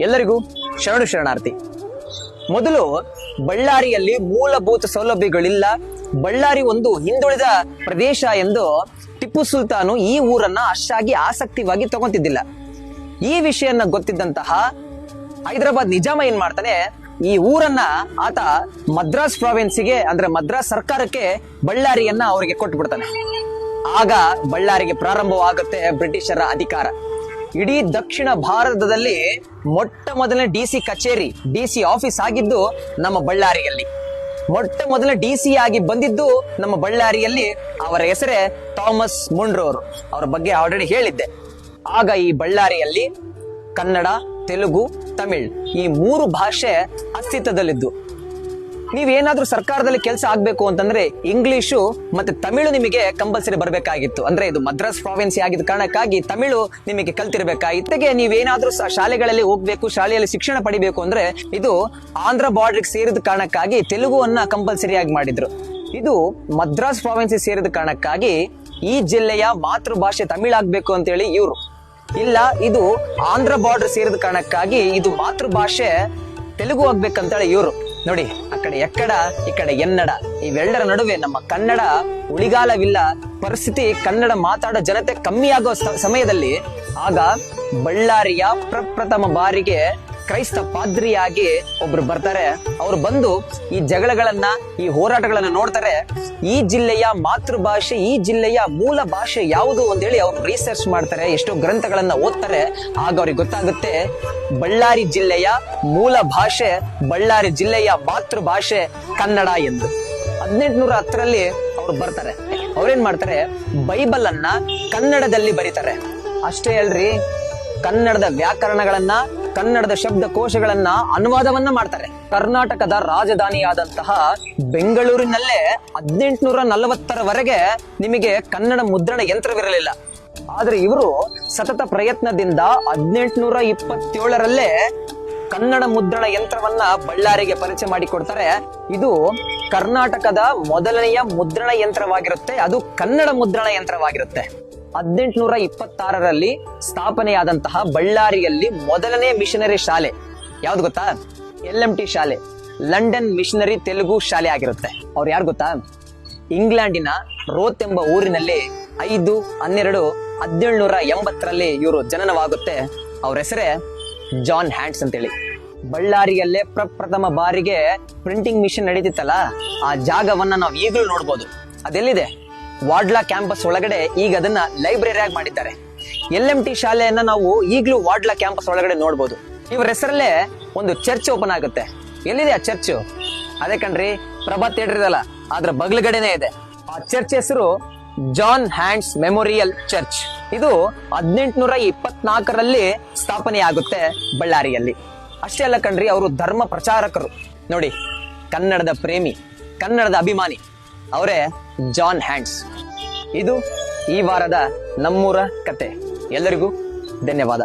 ಎಲ್ಲರಿಗೂ ಶರಣು ಶರಣಾರ್ಥಿ. ಮೊದಲು ಬಳ್ಳಾರಿಯಲ್ಲಿ ಮೂಲಭೂತ ಸೌಲಭ್ಯಗಳಿಲ್ಲ. ಬಳ್ಳಾರಿ ಒಂದು ಹಿಂದುಳಿದ ಪ್ರದೇಶ ಎಂದು ಟಿಪ್ಪು ಸುಲ್ತಾನು ಈ ಊರನ್ನ ಅಷ್ಟಾಗಿ ಆಸಕ್ತಿವಾಗಿ ತಗೊಂತಿದ್ದಿಲ್ಲ. ಈ ವಿಷಯನ ಗೊತ್ತಿದ್ದಂತಹ ಹೈದರಾಬಾದ್ ನಿಜಾಮ ಏನ್ ಮಾಡ್ತಾನೆ, ಈ ಊರನ್ನ ಆತ ಮದ್ರಾಸ್ ಪ್ರಾವಿನ್ಸಿಗೆ, ಅಂದ್ರೆ ಮದ್ರಾಸ್ ಸರ್ಕಾರಕ್ಕೆ ಬಳ್ಳಾರಿಯನ್ನ ಅವರಿಗೆ ಕೊಟ್ಬಿಡ್ತಾನೆ. ಆಗ ಬಳ್ಳಾರಿಗೆ ಪ್ರಾರಂಭವಾಗುತ್ತೆ ಬ್ರಿಟಿಷರ ಅಧಿಕಾರ. ಇಡೀ ದಕ್ಷಿಣ ಭಾರತದಲ್ಲಿ ಮೊಟ್ಟ ಮೊದಲನೇ ಡಿ ಸಿ ಕಚೇರಿ, ಡಿ ಸಿ ಆಫೀಸ್ ಆಗಿದ್ದು ನಮ್ಮ ಬಳ್ಳಾರಿಯಲ್ಲಿ. ಮೊಟ್ಟ ಮೊದಲ ಡಿ ಸಿ ಆಗಿ ಬಂದಿದ್ದು ನಮ್ಮ ಬಳ್ಳಾರಿಯಲ್ಲಿ. ಅವರ ಹೆಸರೇ ಥಾಮಸ್ ಮುಂಡ್ರೋರು. ಅವರ ಬಗ್ಗೆ ಆಲ್ರೆಡಿ ಹೇಳಿದ್ದೆ. ಆಗ ಈ ಬಳ್ಳಾರಿಯಲ್ಲಿ ಕನ್ನಡ, ತೆಲುಗು, ತಮಿಳ್ ಈ ಮೂರು ಭಾಷೆ ಅಸ್ತಿತ್ವದಲ್ಲಿದ್ದು. ನೀವೇನಾದ್ರೂ ಸರ್ಕಾರದಲ್ಲಿ ಕೆಲಸ ಆಗ್ಬೇಕು ಅಂತಂದ್ರೆ ಇಂಗ್ಲಿಷು ಮತ್ತೆ ತಮಿಳು ನಿಮಗೆ ಕಂಪಲ್ಸರಿ ಬರಬೇಕಾಗಿತ್ತು. ಅಂದ್ರೆ ಇದು ಮದ್ರಾಸ್ ಪ್ರಾವಿನ್ಸಿ ಆಗಿದ ಕಾರಣಕ್ಕಾಗಿ ತಮಿಳು ನಿಮಗೆ ಕಲ್ತಿರ್ಬೇಕಾಗಿತ್ತಗೆ ನೀವೇನಾದ್ರೂ ಶಾಲೆಗಳಲ್ಲಿ ಹೋಗ್ಬೇಕು, ಶಾಲೆಯಲ್ಲಿ ಶಿಕ್ಷಣ ಪಡಿಬೇಕು ಅಂದ್ರೆ ಇದು ಆಂಧ್ರ ಬಾರ್ಡರ್ಗೆ ಸೇರಿದ ಕಾರಣಕ್ಕಾಗಿ ತೆಲುಗುವನ್ನ ಕಂಪಲ್ಸರಿ ಆಗಿ ಮಾಡಿದ್ರು. ಇದು ಮದ್ರಾಸ್ ಪ್ರಾವಿನ್ಸಿ ಸೇರಿದ ಕಾರಣಕ್ಕಾಗಿ ಈ ಜಿಲ್ಲೆಯ ಮಾತೃಭಾಷೆ ತಮಿಳ್ ಆಗ್ಬೇಕು ಅಂತೇಳಿ ಇವರು. ಇಲ್ಲ, ಇದು ಆಂಧ್ರ ಬಾರ್ಡರ್ ಸೇರಿದ ಕಾರಣಕ್ಕಾಗಿ ಇದು ಮಾತೃಭಾಷೆ ತೆಲುಗು ಆಗ್ಬೇಕಂತೇಳಿ ಇವರು. ನೋಡಿ, ಆ ಕಡೆ ಎಕ್ಕಡ, ಈ ಕಡೆ ಎನ್ನಡ. ಇವೆಲ್ಲರ ನಡುವೆ ನಮ್ಮ ಕನ್ನಡ ಉಳಿಗಾಲವಿಲ್ಲ. ಪರಿಸ್ಥಿತಿ ಕನ್ನಡ ಮಾತಾಡೋ ಜನತೆ ಕಮ್ಮಿ ಆಗೋ ಸಮಯದಲ್ಲಿ ಆಗ ಬಳ್ಳಾರಿಯ ಪ್ರಪ್ರಥಮ ಬಾರಿಗೆ ಕ್ರೈಸ್ತ ಪಾದ್ರಿಯಾಗಿ ಒಬ್ರು ಬರ್ತಾರೆ. ಅವ್ರು ಬಂದು ಈ ಜಗಳಗಳನ್ನ, ಈ ಹೋರಾಟಗಳನ್ನ ನೋಡ್ತಾರೆ. ಈ ಜಿಲ್ಲೆಯ ಮಾತೃಭಾಷೆ, ಈ ಜಿಲ್ಲೆಯ ಮೂಲ ಭಾಷೆ ಯಾವುದು ಅಂತೇಳಿ ಅವ್ರು ರಿಸರ್ಚ್ ಮಾಡ್ತಾರೆ, ಎಷ್ಟೋ ಗ್ರಂಥಗಳನ್ನ ಓದ್ತಾರೆ. ಆಗ ಅವ್ರಿಗೆ ಗೊತ್ತಾಗುತ್ತೆ, ಬಳ್ಳಾರಿ ಜಿಲ್ಲೆಯ ಮೂಲ ಭಾಷೆ, ಬಳ್ಳಾರಿ ಜಿಲ್ಲೆಯ ಮಾತೃಭಾಷೆ ಕನ್ನಡ ಎಂದು. ಹದಿನೆಂಟುನೂರ ಹತ್ತರಲ್ಲಿ ಅವ್ರು ಬರ್ತಾರೆ. ಅವ್ರೇನ್ ಮಾಡ್ತಾರೆ, ಬೈಬಲ್ ಅನ್ನ ಕನ್ನಡದಲ್ಲಿ ಬರೀತಾರೆ. ಅಷ್ಟೇ ಅಲ್ರಿ, ಕನ್ನಡದ ವ್ಯಾಕರಣಗಳನ್ನ ಕನ್ನಡದ ಶಬ್ದಕೋಶಗಳನ್ನ ಅನುವಾದವನ್ನ ಮಾಡ್ತಾರೆ. ಕರ್ನಾಟಕದ ರಾಜಧಾನಿಯಾದಂತಹ ಬೆಂಗಳೂರಿನಲ್ಲೇ ಹದಿನೆಂಟುನೂರ ನಲವತ್ತರವರೆಗೆ ನಿಮಗೆ ಕನ್ನಡ ಮುದ್ರಣ ಯಂತ್ರವಿರಲಿಲ್ಲ. ಆದ್ರೆ ಇವರು ಸತತ ಪ್ರಯತ್ನದಿಂದ ಹದಿನೆಂಟುನೂರ ಇಪ್ಪತ್ತೇಳರಲ್ಲೇ ಕನ್ನಡ ಮುದ್ರಣ ಯಂತ್ರವನ್ನ ಬಳ್ಳಾರಿಗೆ ಪರಿಚಯ ಮಾಡಿಕೊಡ್ತಾರೆ. ಇದು ಕರ್ನಾಟಕದ ಮೊದಲನೆಯ ಮುದ್ರಣ ಯಂತ್ರವಾಗಿರುತ್ತೆ. ಅದು ಕನ್ನಡ ಮುದ್ರಣ ಯಂತ್ರವಾಗಿರುತ್ತೆ. ಹದಿನೆಂಟುನೂರ ಇಪ್ಪತ್ತಾರರಲ್ಲಿ ಸ್ಥಾಪನೆಯಾದಂತಹ ಬಳ್ಳಾರಿಯಲ್ಲಿ ಮೊದಲನೇ ಮಿಷನರಿ ಶಾಲೆ. ಯಾವ್ದು ಗೊತ್ತಾ? ಎಲ್ ಎಂ ಟಿ ಶಾಲೆ. ಲಂಡನ್ ಮಿಷನರಿ ತೆಲುಗು ಶಾಲೆ ಆಗಿರುತ್ತೆ. ಅವ್ರು ಯಾರು ಗೊತ್ತಾ? ಇಂಗ್ಲೆಂಡಿನ ರೋತ್ ಎಂಬ ಊರಿನಲ್ಲಿ ಐದು, ಹನ್ನೆರಡು ಹದಿನೇಳುನೂರ ಎಂಬತ್ತರಲ್ಲಿ ಇವರು ಜನನವಾಗುತ್ತೆ. ಅವ್ರ ಹೆಸರೇ ಜಾನ್ ಹ್ಯಾಂಡ್ಸ್ ಅಂತೇಳಿ. ಬಳ್ಳಾರಿಯಲ್ಲೇ ಪ್ರಪ್ರಥಮ ಬಾರಿಗೆ ಪ್ರಿಂಟಿಂಗ್ ಮಿಷನ್ ನಡೀತಿತ್ತಲ್ಲ? ಆ ಜಾಗವನ್ನ ನಾವು ಈಗಲೂ ನೋಡ್ಬೋದು. ಅದೆಲ್ಲಿದೆ? ವಾಡ್ಲಾ ಕ್ಯಾಂಪಸ್ ಒಳಗಡೆ ಈಗ ಅದನ್ನ ಲೈಬ್ರರಿ ಆಗಿ ಮಾಡಿದ್ದಾರೆ. ಎಲ್ ಎಂ ಟಿ ಶಾಲೆಯನ್ನ ನಾವು ಈಗಲೂ ವಾಡ್ಲಾ ಕ್ಯಾಂಪಸ್ ಒಳಗಡೆ ನೋಡ್ಬೋದು. ಇವ್ರ ಹೆಸರಲ್ಲೇ ಒಂದು ಚರ್ಚ್ ಓಪನ್ ಆಗುತ್ತೆ. ಎಲ್ಲಿದೆ ಆ ಚರ್ಚ್? ಅದೇ ಕಣ್ರಿ ಪ್ರಭಾತ್ ಥಿಯೇಟರ್ ಇದಲ್ಲ, ಅದ್ರ ಬಗ್ಲಗಡೆನೆ ಇದೆ. ಆ ಚರ್ಚ್ ಹೆಸರು ಜಾನ್ ಹ್ಯಾಂಡ್ಸ್ ಮೆಮೋರಿಯಲ್ ಚರ್ಚ್. ಇದು ಹದಿನೆಂಟುನೂರ ಇಪ್ಪತ್ನಾಲ್ಕರಲ್ಲಿ ಸ್ಥಾಪನೆ ಆಗುತ್ತೆ ಬಳ್ಳಾರಿಯಲ್ಲಿ. ಅಷ್ಟೇ ಅಲ್ಲ ಕಣ್ರಿ, ಅವರು ಧರ್ಮ ಪ್ರಚಾರಕರು. ನೋಡಿ, ಕನ್ನಡದ ಪ್ರೇಮಿ, ಕನ್ನಡದ ಅಭಿಮಾನಿ, ಅವರೇ ಜಾನ್ ಹ್ಯಾಂಡ್ಸ್. ಇದು ಈ ವಾರದ ನಮ್ಮೂರ ಕತೆ. ಎಲ್ಲರಿಗೂ ಧನ್ಯವಾದ.